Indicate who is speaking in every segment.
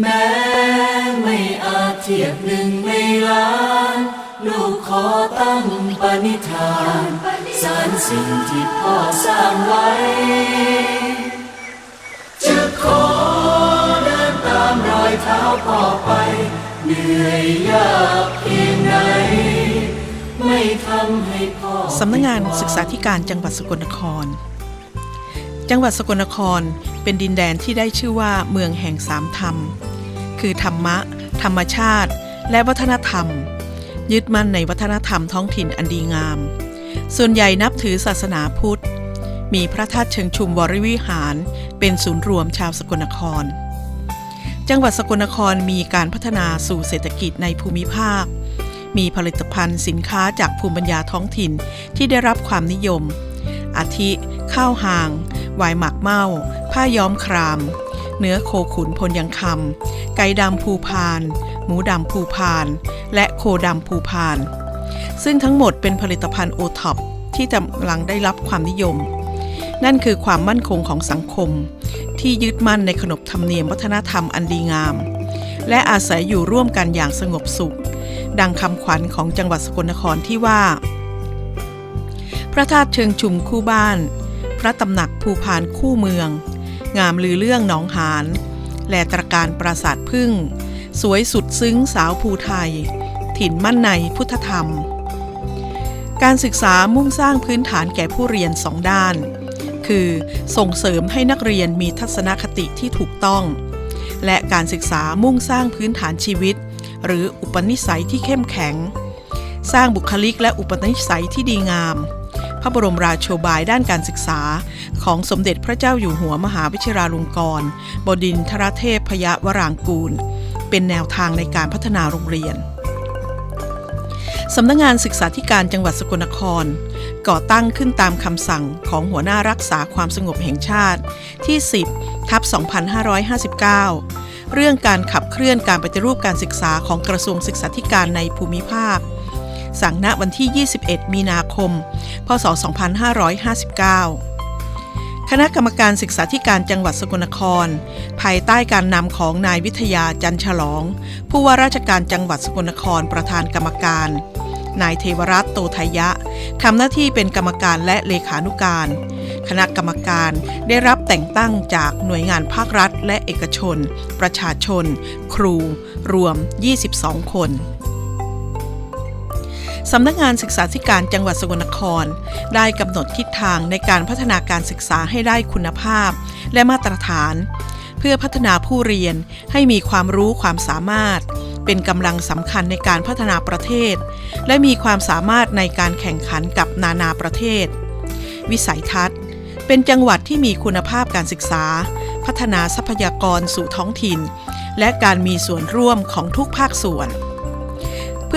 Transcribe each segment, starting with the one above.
Speaker 1: แม้ไม่อาจเทียบหนึ่งในล้าน ลูกขอตั้งปณิธานสารสิ่งที่พ่อสร้างไว้ จะขอเดินตามรอยเท้าพ่อไป เหนื่อยยากเพียงไหนไม่ทำให้พ่อ
Speaker 2: สำนักงานศึกษาธิการจังหวัดสกลนคร จังหวัดสกลนครเป็นดินแดนที่ได้ชื่อว่าเมืองแห่งสามธรรม คือธรรมะ ธรรมชาติ และวัฒนธรรม ยึดมั่นในวัฒนธรรมท้องถิ่นอันดีงาม ส่วนใหญ่นับถือศาสนาพุทธ มีพระธาตุเชิงชุมวริวิหาร เป็นศูนย์รวมชาวสกลนคร จังหวัดสกลนครมีการพัฒนาสู่เศรษฐกิจในภูมิภาค มีผลิตภัณฑ์สินค้าจากภูมิปัญญาท้องถิ่นที่ได้รับความนิยม อาทิข้าวหาง วายหมักเมาผ้าย้อมคราม เนื้อโคขุนพลยังคำไก่ดำภูพาน หมูดำภูพาน และโคดำภูพาน ซึ่งทั้งหมดเป็นผลิตภัณฑ์โอท็อปที่กำลังได้รับความนิยม นั่นคือความมั่นคงของสังคม ที่ยึดมั่นในขนบธรรมเนียมวัฒนธรรมอันดีงาม และอาศัยอยู่ร่วมกันอย่างสงบสุข ดังคำขวัญของจังหวัดสกลนครที่ว่า พระธาตุเชิงชุมคู่บ้าน ระตำหนักภูพานคู่เมือง งามลือเรื่องหนองหาน แลตรการปราสาทพึ่ง สวยสุดซึ้งสาวภูไทย ถิ่นมั่นในพุทธธรรม การศึกษามุ่งสร้างพื้นฐานแก่ผู้เรียนสองด้าน คือส่งเสริมให้นักเรียนมีทัศนคติที่ถูกต้อง และการศึกษามุ่งสร้างพื้นฐานชีวิต หรืออุปนิสัยที่เข้มแข็ง สร้างบุคลิกและอุปนิสัยที่ดีงาม ระบรมราโชบายด้านการศึกษา ของสมเด็จพระเจ้าอยู่หัวมหาวิชิราลงกรณ์บดินทรเทพพยวรางกูล เป็นแนวทางในการพัฒนาโรงเรียนสำนักงานศึกษาธิการจังหวัดสกลนคร ก่อตั้งขึ้นตามคำสั่งของหัวหน้ารักษาความสงบแห่งชาติที่ 10ทับ2559 เรื่องการขับเคลื่อนการปฏิรูปการศึกษาของกระทรวงศึกษาธิการในภูมิภาค สั่งณวันที่ 21 มีนาคม พศ 2559 คณะกรรมการศึกษาธิการจังหวัดสกลนคร ภายใต้การนำของนายวิทยาจันฉลอง ผู้ว่าราชการจังหวัดสกลนครประธานกรรมการนายเทวรัตน์โตทยะทำหน้าที่เป็นกรรมการและเลขานุการ คณะกรรมการได้รับแต่งตั้งจากหน่วยงานภาครัฐและเอกชน ประชาชน ครู รวม 22 คน สำนักงานศึกษาธิการจังหวัดสกลนคร ได้กำหนดทิศทางในการพัฒนาการศึกษาให้ได้คุณภาพ และมาตรฐาน เพื่อพัฒนาผู้เรียนให้มีความรู้ความสามารถ เป็นกำลังสำคัญในการพัฒนาประเทศ และมีความสามารถในการแข่งขันกับนานาประเทศ วิสัยทัศน์เป็นจังหวัดที่มีคุณภาพการศึกษา พัฒนาทรัพยากรสู่ท้องถิ่น และการมีส่วนร่วมของทุกภาคส่วน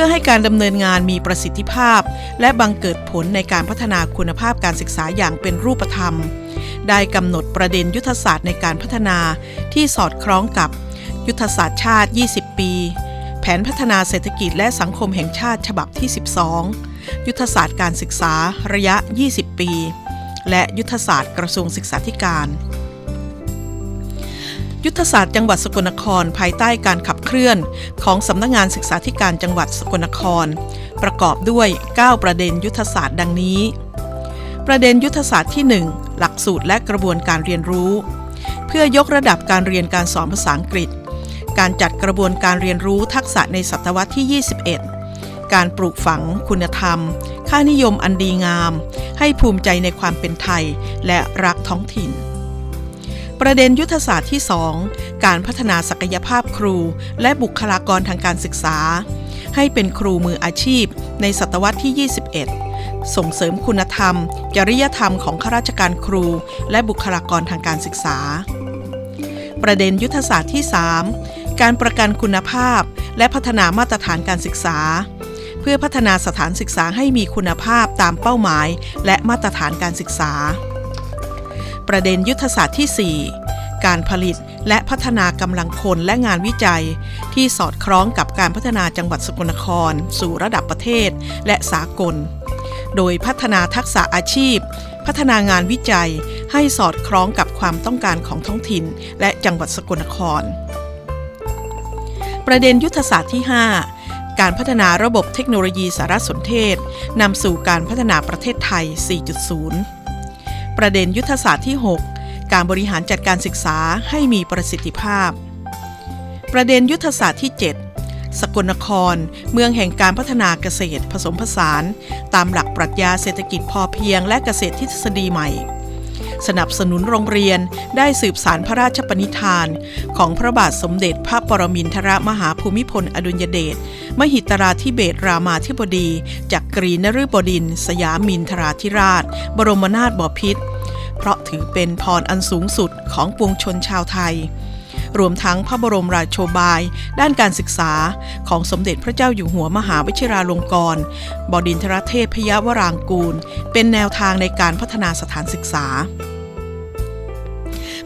Speaker 2: พื่อให้การดำเนินงานมีประสิทธิภาพ และบังเกิดผลในการพัฒนาคุณภาพการศึกษาอย่างเป็นรูปธรรม ได้กำหนดประเด็นยุทธศาสตร์ในการพัฒนาที่สอดคล้องกับยุทธศาสตร์ชาติ 20 ปี แผนพัฒนาเศรษฐกิจและสังคมแห่งชาติฉบับที่ 12 ยุทธศาสตร์การศึกษาระยะ 20 ปี และยุทธศาสตร์กระทรวงศึกษาธิการ ยุทธศาสตร์จังหวัดสกลนครภายใต้การขับเคลื่อน ของสำนักงานศึกษาธิการจังหวัดสกลนคร ประกอบด้วย 9 ประเด็นยุทธศาสตร์ดังนี้ ประเด็นยุทธศาสตร์ที่ 1 หลักสูตรและกระบวนการเรียนรู้ เพื่อยกระดับการเรียนการสอนภาษาอังกฤษ การจัดกระบวนการเรียนรู้ทักษะในศตวรรษที่ 21 การปลูกฝัง คุณธรรม ค่านิยมอันดีงาม ให้ภูมิใจในความเป็นไทย และรักท้องถิ่น ประเด็นยุทธศาสตร์ที่ 2 การพัฒนาศักยภาพครู และบุคลากรทางการศึกษา ให้เป็นครูมืออาชีพ ในศตวรรษที่ 21 ส่งเสริมคุณธรรม จริยธรรมของข้าราชการครู และบุคลากรทางการศึกษา ประเด็นยุทธศาสตร์ที่ 3 การประกันคุณภาพ และพัฒนามาตรฐานการศึกษา เพื่อพัฒนาสถานศึกษาให้มีคุณภาพตามเป้าหมาย และมาตรฐานการศึกษา ประเด็นยุทธศาสตร์ที่ 4 การผลิตและพัฒนากำลังคนและงานวิจัย ที่สอดคล้องกับการพัฒนาจังหวัดสกลนคร สู่ระดับประเทศและสากล โดยพัฒนาทักษะอาชีพ พัฒนางานวิจัยให้สอดคล้องกับความต้องการของท้องถิ่น และจังหวัดสกลนคร ประเด็นยุทธศาสตร์ที่ 5การพัฒนาระบบเทคโนโลยีสารสนเทศ นำสู่การพัฒนาประเทศไทย 4.0 ประเด็นยุทธศาสตร์ที่ 6 การบริหารจัดการศึกษาให้มีประสิทธิภาพ ประเด็นยุทธศาสตร์ที่ 7 สกลนคร เมืองแห่งการพัฒนาเกษตรผสมผสาน ตามหลักปรัชญาเศรษฐกิจพอเพียงและเกษตรทฤษฎีใหม่ สนับสนุนโรงเรียนได้สืบสารพระราชปณิธาน ของพระบาทสมเด็จพระปรมินทรมหาภูมิพลอดุลยเดชมหิตราธิเบศรามาธิบดี จากกรีนฤบดิน สยามินทราธิราช บรมนาถบพิตรเพราะถือเป็นพรอันสูงสุดของปวงชนชาวไทย รวมทั้งพระบรมราโชบาย ด้านการศึกษาของสมเด็จพระเจ้าอยู่หัวมหาวิชิราลงกรณ์บดินทรเทพยวรางกูล เป็นแนวทางในการพัฒนาสถานศึกษา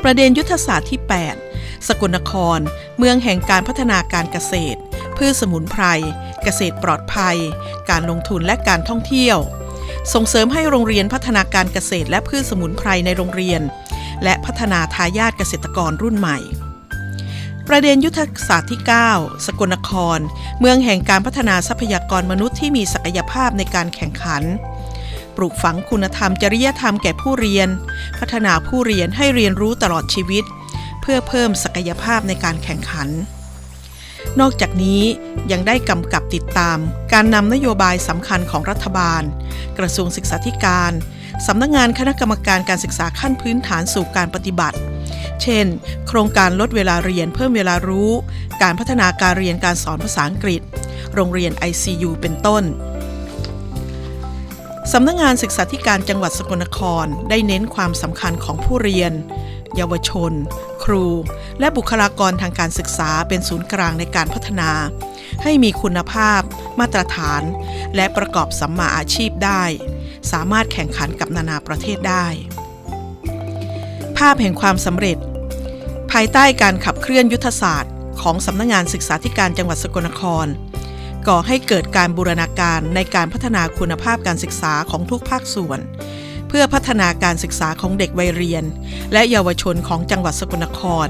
Speaker 2: ประเด็นยุทธศาสตร์ที่ 8 สกลนคร เมืองแห่งการพัฒนาการเกษตร พืชสมุนไพร เกษตรปลอดภัย การลงทุนและการท่องเที่ยว ส่งเสริมให้โรงเรียนพัฒนาการเกษตรและพืชสมุนไพรในโรงเรียน และพัฒนาทายาทเกษตรกรรุ่นใหม่ ประเด็นยุทธศาสตร์ที่ 9 สกลนคร เมืองแห่งการพัฒนาทรัพยากรมนุษย์ที่มีศักยภาพในการแข่งขัน ปลูกฝังคุณธรรมจริยธรรมแก่ผู้เรียน พัฒนาผู้เรียนให้เรียนรู้ตลอดชีวิต เพื่อเพิ่มศักยภาพในการแข่งขัน นอกจากนี้ยังได้กำกับติดตาม การนำนโยบายสำคัญของรัฐบาล กระทรวงศึกษาธิการสำนักงานคณะกรรมการการศึกษาขั้นพื้นฐานสู่การปฏิบัติ เช่น โครงการลดเวลาเรียนเพิ่มเวลารู้ การพัฒนาการเรียนการสอนภาษาอังกฤษ โรงเรียน ICU เป็นต้น สำนักงงานศึกษาธิการจังหวัดสกลนครได้เน้นความสำคัญของผู้เรียน เยาวชน ครู และบุคลากรทางการศึกษาเป็นศูนย์กลางในการพัฒนา ให้มีคุณภาพ มาตรฐาน และประกอบสัมมาอาชีพได้ สามารถแข่งขันกับนานาประเทศได้ ภาพแห่งความสำเร็จ ภายใต้การขับเคลื่อนยุทธศาสตร์ ของสำนักงานศึกษาธิการจังหวัดสกลนคร ก่อให้เกิดการบูรณาการในการพัฒนาคุณภาพการศึกษาของทุกภาคส่วน เพื่อพัฒนาการศึกษาของเด็กวัยเรียน และเยาวชนของจังหวัดสกลนคร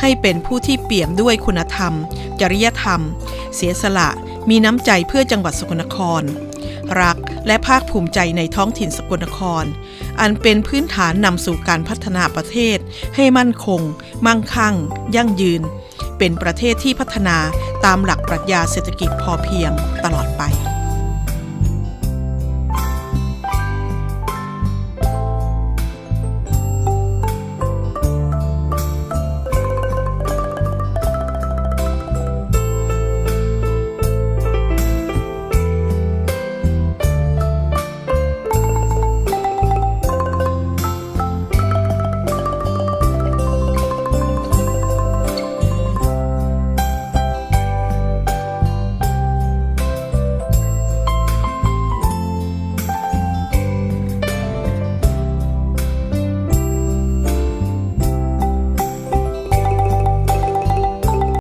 Speaker 2: ให้เป็นผู้ที่เปี่ยมด้วยคุณธรรม จริยธรรม เสียสละ มีน้ำใจเพื่อจังหวัดสกลนคร รักและภาคภูมิใจในท้องถิ่นสกลนคร อันเป็นพื้นฐานนำสู่การพัฒนาประเทศ ให้มั่นคง มั่งคั่ง ยั่งยืน เป็นประเทศที่พัฒนาตามหลักปรัชญาเศรษฐกิจพอเพียงตลอดไป